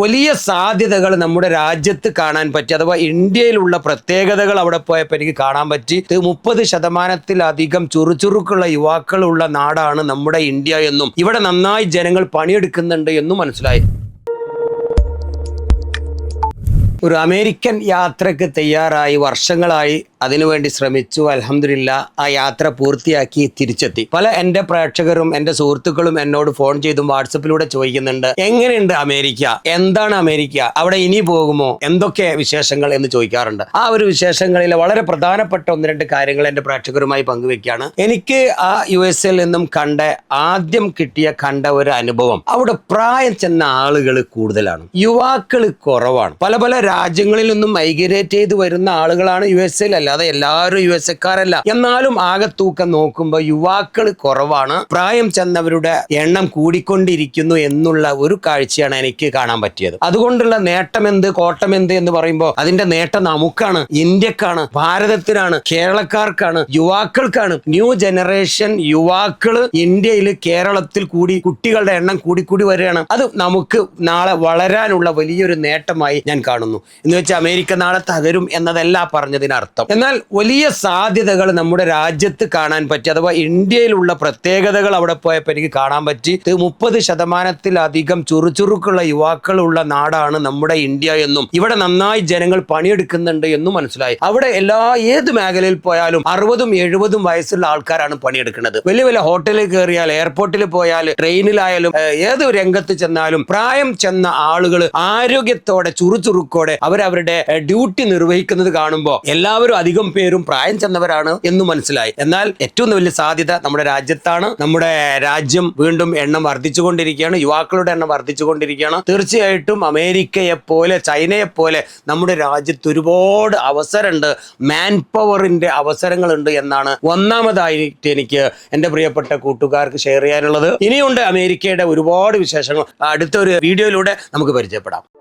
വലിയ സാധ്യതകൾ നമ്മുടെ രാജ്യത്ത് കാണാൻ പറ്റി അഥവാ ഇന്ത്യയിലുള്ള പ്രത്യേകതകൾ അവിടെ പോയപ്പോൾ എനിക്ക് കാണാൻ പറ്റി. മുപ്പത് ശതമാനത്തിലധികം ചുറുചുറുക്കുള്ള യുവാക്കളുള്ള നാടാണ് നമ്മുടെ ഇന്ത്യ എന്നും ഇവിടെ നന്നായി ജനങ്ങൾ പണിയെടുക്കുന്നുണ്ട് എന്നും മനസ്സിലായി. ഒരു അമേരിക്കൻ യാത്രയ്ക്ക് തയ്യാറായി വർഷങ്ങളായി അതിനുവേണ്ടി ശ്രമിച്ചു. അലഹമില്ല ആ യാത്ര പൂർത്തിയാക്കി തിരിച്ചെത്തി. പല എന്റെ പ്രേക്ഷകരും എന്റെ സുഹൃത്തുക്കളും എന്നോട് ഫോൺ ചെയ്തും വാട്സപ്പിലൂടെ ചോദിക്കുന്നുണ്ട് എങ്ങനെയുണ്ട് അമേരിക്ക? എന്താണ് അമേരിക്ക? അവിടെ ഇനി പോകുമോ? എന്തൊക്കെ വിശേഷങ്ങൾ? എന്ന് ചോദിക്കാറുണ്ട്. ആ ഒരു വിശേഷങ്ങളിൽ വളരെ പ്രധാനപ്പെട്ട ഒന്ന് രണ്ട് കാര്യങ്ങൾ എന്റെ പ്രേക്ഷകരുമായി പങ്കുവെക്കുകയാണ് എനിക്ക് ആ യു എസ് എയിൽ നിന്നും കണ്ട ആദ്യം കിട്ടിയ കണ്ട ഒരു അനുഭവം അവിടെ പ്രായം ചെന്ന ആളുകൾ കൂടുതലാണ്. യുവാക്കൾ കുറവാണ്. പല പല രാജ്യങ്ങളിൽ നിന്നും മൈഗ്രേറ്റ് ചെയ്ത് വരുന്ന ആളുകളാണ് യു എസ് എയിൽ അല്ലാതെ എല്ലാവരും യു എസ് എക്കാരല്ല എന്നാലും ആകെ തൂക്കം നോക്കുമ്പോൾ യുവാക്കൾ കുറവാണ്. പ്രായം ചെന്നവരുടെ എണ്ണം കൂടിക്കൊണ്ടിരിക്കുന്നു എന്നുള്ള ഒരു കാഴ്ചയാണ് എനിക്ക് കാണാൻ പറ്റിയത്. അതുകൊണ്ടുള്ള നേട്ടം എന്ത് കോട്ടം എന്ത് എന്ന് പറയുമ്പോൾ അതിന്റെ നേട്ടം നമുക്കാണ് ഇന്ത്യക്കാണ് ഭാരതത്തിനാണ് കേരളക്കാർക്കാണ് യുവാക്കൾക്കാണ്. ന്യൂ ജനറേഷൻ യുവാക്കൾ ഇന്ത്യയിൽ കേരളത്തിൽ കൂടി കുട്ടികളുടെ എണ്ണം കൂടിക്കൂടി വരികയാണ്. അത് നമുക്ക് നാളെ വളരാനുള്ള വലിയൊരു നേട്ടമായി ഞാൻ കാണുന്നു. എന്ന് വെച്ചാൽ അമേരിക്ക നാളെ തകരും എന്നതല്ല പറഞ്ഞതിനർത്ഥം. എന്നാൽ വലിയ സാധ്യതകൾ നമ്മുടെ രാജ്യത്ത് കാണാൻ പറ്റി അഥവാ ഇന്ത്യയിലുള്ള പ്രത്യേകതകൾ അവിടെ പോയപ്പോൾ എനിക്ക് കാണാൻ പറ്റി. മുപ്പത് ശതമാനത്തിലധികം ചുറുചുറുക്കുള്ള യുവാക്കളുള്ള നാടാണ് നമ്മുടെ ഇന്ത്യ എന്നും ഇവിടെ നന്നായി ജനങ്ങൾ പണിയെടുക്കുന്നുണ്ട് എന്നും മനസ്സിലായി. അവിടെ എല്ലാ ഏത് മേഖലയിൽ പോയാലും അറുപതും എഴുപതും വയസ്സുള്ള ആൾക്കാരാണ് പണിയെടുക്കുന്നത്. വലിയ വലിയ ഹോട്ടലിൽ കയറിയാൽ എയർപോർട്ടിൽ പോയാൽ ട്രെയിനിലായാലും ഏത് രംഗത്ത് ചെന്നാലും പ്രായം ചെന്ന ആളുകൾ ആരോഗ്യത്തോടെ ചുറുചുറുക്കോടെ അവരവരുടെ ഏഹ്, ഡ്യൂട്ടി നിർവഹിക്കുന്നത് കാണുമ്പോൾ എല്ലാവരും അധികം പേരും പ്രായം ചെന്നവരാണ് എന്ന് മനസ്സിലായി. എന്നാൽ ഏറ്റവും വലിയ സാധ്യത നമ്മുടെ രാജ്യത്താണ്. നമ്മുടെ രാജ്യം വീണ്ടും എണ്ണം വർദ്ധിച്ചുകൊണ്ടിരിക്കുകയാണ്. യുവാക്കളുടെ എണ്ണം വർദ്ധിച്ചുകൊണ്ടിരിക്കുകയാണ്. തീർച്ചയായിട്ടും അമേരിക്കയെ പോലെ ചൈനയെ പോലെ നമ്മുടെ രാജ്യത്ത് ഒരുപാട് അവസരമുണ്ട്. മാൻ പവറിന്റെ അവസരങ്ങളുണ്ട് എന്നാണ് ഒന്നാമതായിട്ട് എനിക്ക് എന്റെ പ്രിയപ്പെട്ട കൂട്ടുകാർക്ക് ഷെയർ ചെയ്യാനുള്ളത്. ഇനിയുണ്ട് അമേരിക്കയുടെ ഒരുപാട് വിശേഷങ്ങൾ. അടുത്തൊരു വീഡിയോയിലൂടെ നമുക്ക് പരിചയപ്പെടാം.